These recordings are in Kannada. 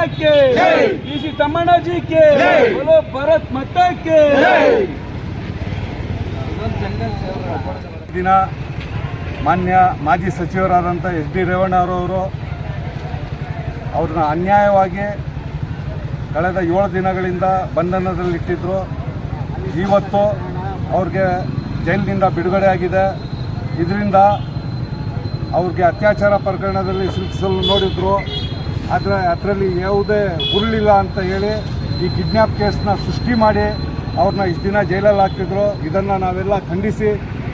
ಮತಕ್ಕೆ. ಸಿ ತಮ್ಮಣ್ಣಜಿಗೆ ಬಲೋ ಭರತ್ ಮತಕ್ಕೆ. ದಿನ ಮಾನ್ಯ ಮಾಜಿ ಸಚಿವರಾದಂಥ ಎಸ್ ಡಿ ರೇವಣ್ಣ ಅವರು ಅವರು ಅವ್ರನ್ನ ಅನ್ಯಾಯವಾಗಿ ಕಳೆದ ಏಳು ದಿನಗಳಿಂದ ಬಂಧನದಲ್ಲಿಟ್ಟಿದ್ರು. ಇವತ್ತು ಅವ್ರಿಗೆ ಜೈಲಿನಿಂದ ಬಿಡುಗಡೆ ಆಗಿದೆ. ಇದರಿಂದ ಅವ್ರಿಗೆ ಅತ್ಯಾಚಾರ ಪ್ರಕರಣದಲ್ಲಿ ಸಿಲುಕಿಸಲು ನೋಡಿದ್ರು. ಆದರೆ ಅದರಲ್ಲಿ ಯಾವುದೇ ಹುರುಳಿಲ್ಲ ಅಂತ ಹೇಳಿ ಈ ಕಿಡ್ನ್ಯಾಪ್ ಕೇಸ್ನ ಸೃಷ್ಟಿ ಮಾಡಿ ಅವ್ರನ್ನ ಇಷ್ಟು ದಿನ ಜೈಲಲ್ಲಿ ಹಾಕ್ತಿದ್ರು. ಇದನ್ನು ನಾವೆಲ್ಲ ಖಂಡಿಸಿ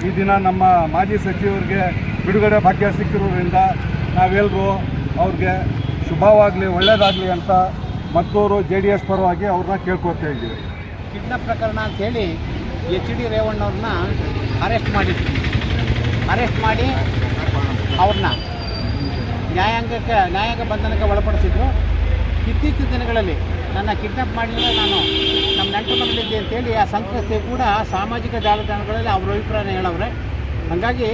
ಈ ದಿನ ನಮ್ಮ ಮಾಜಿ ಸಚಿವರಿಗೆ ಬಿಡುಗಡೆ ಭಾಗ್ಯ ಸಿಕ್ಕಿರೋದ್ರಿಂದ ನಾವೆಲ್ಲರೂ ಅವ್ರಿಗೆ ಶುಭವಾಗಲಿ ಒಳ್ಳೆಯದಾಗಲಿ ಅಂತ ಮತ್ತೂರು ಜೆ ಡಿ ಎಸ್ ಪರವಾಗಿ ಅವ್ರನ್ನ ಕೇಳ್ಕೊತಾ ಇದ್ದೀವಿ. ಕಿಡ್ನಾಪ್ ಪ್ರಕರಣ ಅಂತೇಳಿ ಎಚ್ ಡಿ ರೇವಣ್ಣವ್ರನ್ನ ಅರೆಸ್ಟ್ ಮಾಡಿದ್ರು. ಅರೆಸ್ಟ್ ಮಾಡಿ ಅವ್ರನ್ನ ನ್ಯಾಯಾಂಗಕ್ಕೆ, ನ್ಯಾಯಾಂಗ ಬಂಧನಕ್ಕೆ ಒಳಪಡಿಸಿದ್ರು. ಇತ್ತೀಚಿನ ದಿನಗಳಲ್ಲಿ ನನ್ನ ಕಿಡ್ನಾಪ್ ಮಾಡಿದ್ರೆ ನಾನು ನಮ್ಮ ನೆಂಟು ಮನೆಯಲ್ಲಿದ್ದೆ ಅಂತೇಳಿ ಆ ಸಂತ್ರಸ್ತೆ ಕೂಡ ಸಾಮಾಜಿಕ ಜಾಲತಾಣಗಳಲ್ಲಿ ಅವರ ಅಭಿಪ್ರಾಯ ಹೇಳವ್ರೆ. ಹಾಗಾಗಿ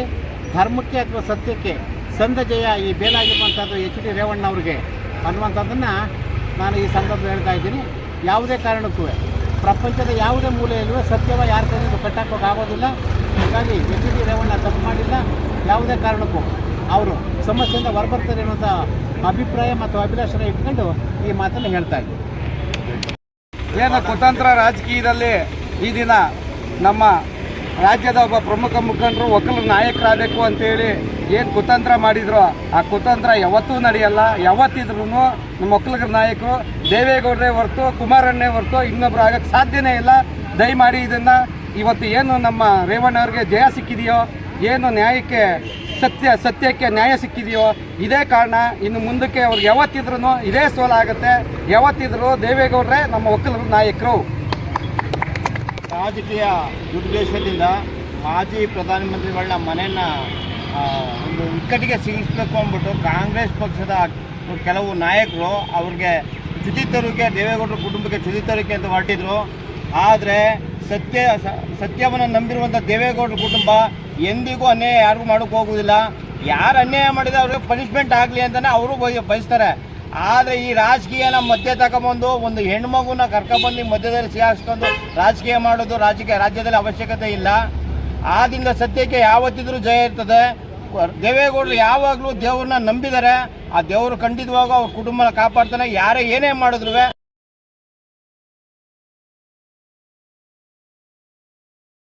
ಧರ್ಮಕ್ಕೆ ಅಥವಾ ಸತ್ಯಕ್ಕೆ ಸಂದ ಜಯ ಈ ಬೇಲಾಗಿರುವಂಥದ್ದು ಎಚ್ ಡಿ ರೇವಣ್ಣ ಅವ್ರಿಗೆ ಅನ್ನುವಂಥದ್ದನ್ನು ನಾನು ಈ ಸಂದರ್ಭ ಹೇಳ್ತಾ ಇದ್ದೀನಿ. ಯಾವುದೇ ಕಾರಣಕ್ಕೂ ಪ್ರಪಂಚದ ಯಾವುದೇ ಮೂಲೆಯಲ್ಲೂ ಸತ್ಯವ ಯಾರ ಕೈಯಿಂದ ಕಟ್ಟಾಕೋಕ್ಕಾಗೋದಿಲ್ಲ ಹಾಗಾಗಿ ಎಚ್ ಡಿ ರೇವಣ್ಣ ತಪ್ಪು ಮಾಡಿಲ್ಲ. ಯಾವುದೇ ಕಾರಣಕ್ಕೂ ಅವರು ಸಮಸ್ಯೆಯಿಂದ ಹೊರಬರ್ತಾರೆ ಅನ್ನೋಂಥ ಅಭಿಪ್ರಾಯ ಮತ್ತು ಅಭಿಲಾಷನ ಇಟ್ಕೊಂಡು ಈ ಮಾತನ್ನು ಹೇಳ್ತಾ ಇದ್ದೀವಿ ಏನು ಕುತಂತ್ರ ರಾಜಕೀಯದಲ್ಲಿ ಈ ದಿನ ನಮ್ಮ ರಾಜ್ಯದ ಒಬ್ಬ ಪ್ರಮುಖ ಮುಖಂಡರು, ಒಕ್ಕಲು ನಾಯಕರಾಗಬೇಕು ಅಂತೇಳಿ ಏನು ಕುತಂತ್ರ ಮಾಡಿದ್ರು, ಆ ಕುತಂತ್ರ ಯಾವತ್ತೂ ನಡೆಯಲ್ಲ. ಯಾವತ್ತಿದ್ರೂ ನಮ್ಮ ಒಕ್ಕಲಿಗರ ನಾಯಕರು ದೇವೇಗೌಡರೇ ಹೊರತು, ಕುಮಾರಣ್ಣೇ ಹೊರತು ಇನ್ನೊಬ್ರು ಆಗಕ್ಕೆ ಸಾಧ್ಯನೇ ಇಲ್ಲ. ದಯಮಾಡಿ ಇದನ್ನು ಇವತ್ತು ಏನು ನಮ್ಮ ರೇವಣ್ಣ ಅವ್ರಿಗೆ ಜಯ ಸಿಕ್ಕಿದೆಯೋ, ಏನು ನ್ಯಾಯಕ್ಕೆ ಸತ್ಯ, ಸತ್ಯಕ್ಕೆ ನ್ಯಾಯ ಸಿಕ್ಕಿದೆಯೋ, ಇದೇ ಕಾರಣ ಇನ್ನು ಮುಂದಕ್ಕೆ ಅವ್ರಿಗೆ ಯಾವತ್ತಿದ್ರು ಇದೇ ಸೋಲಾಗುತ್ತೆ ಯಾವತ್ತಿದ್ರು ದೇವೇಗೌಡರೇ ನಮ್ಮ ಒಕ್ಕಲಿಗರ ನಾಯಕರು. ರಾಜಕೀಯ ದುರುದ್ದೇಶದಿಂದ ಮಾಜಿ ಪ್ರಧಾನಮಂತ್ರಿಗಳನ್ನ ಮನೆಯನ್ನ ಒಂದು ಇಕ್ಕಟ್ಟಿಗೆ ಸಿಗಿಸ್ಬೇಕು ಅಂದ್ಬಿಟ್ಟು ಕಾಂಗ್ರೆಸ್ ಪಕ್ಷದ ಕೆಲವು ನಾಯಕರು ಅವ್ರಿಗೆ ಚ್ಯುತಿ ತರೋಕೆ ದೇವೇಗೌಡರ ಕುಟುಂಬಕ್ಕೆ ಚ್ಯುತಿ ತರೋಕೆ ಅಂತ ಹೊರಟಿದ್ರು. ಆದರೆ ಸತ್ಯ ಸತ್ಯವನ್ನು ನಂಬಿರುವಂಥ ದೇವೇಗೌಡರ ಕುಟುಂಬ ಎಂದಿಗೂ ಅನ್ಯಾಯ ಯಾರಿಗೂ ಮಾಡೋಕ್ಕೆ ಹೋಗುವುದಿಲ್ಲ. ಯಾರು ಅನ್ಯಾಯ ಮಾಡಿದ್ರೆ ಅವ್ರಿಗೆ ಪನಿಷ್ಮೆಂಟ್ ಆಗಲಿ ಅಂತಲೇ ಅವರು ಬಯಸ್ತಾರೆ. ಆದರೆ ಈ ರಾಜಕೀಯನ ಮಧ್ಯೆ ತಗೊಂಬಂದು ಒಂದು ಹೆಣ್ಮಗುನ ಕರ್ಕೊಂಬಂದು ಮಧ್ಯದಲ್ಲಿ ಸಿಗಾಸ್ಕೊಂಡು ರಾಜಕೀಯ ಮಾಡೋದು ರಾಜಕೀಯ ರಾಜ್ಯದಲ್ಲಿ ಅವಶ್ಯಕತೆ ಇಲ್ಲ. ಆದ್ದರಿಂದ ಸತ್ಯಕ್ಕೆ ಯಾವತ್ತಿದ್ರೂ ಜಯ ಇರ್ತದೆ. ದೇವೇಗೌಡರು ಯಾವಾಗಲೂ ದೇವ್ರನ್ನ ನಂಬಿದ್ದಾರೆ. ಆ ದೇವರು ಖಂಡಿತವಾಗೂ ಅವ್ರ ಕುಟುಂಬನ ಕಾಪಾಡ್ತಾನೆ. ಯಾರೇ ಏನೇ ಮಾಡಿದ್ರು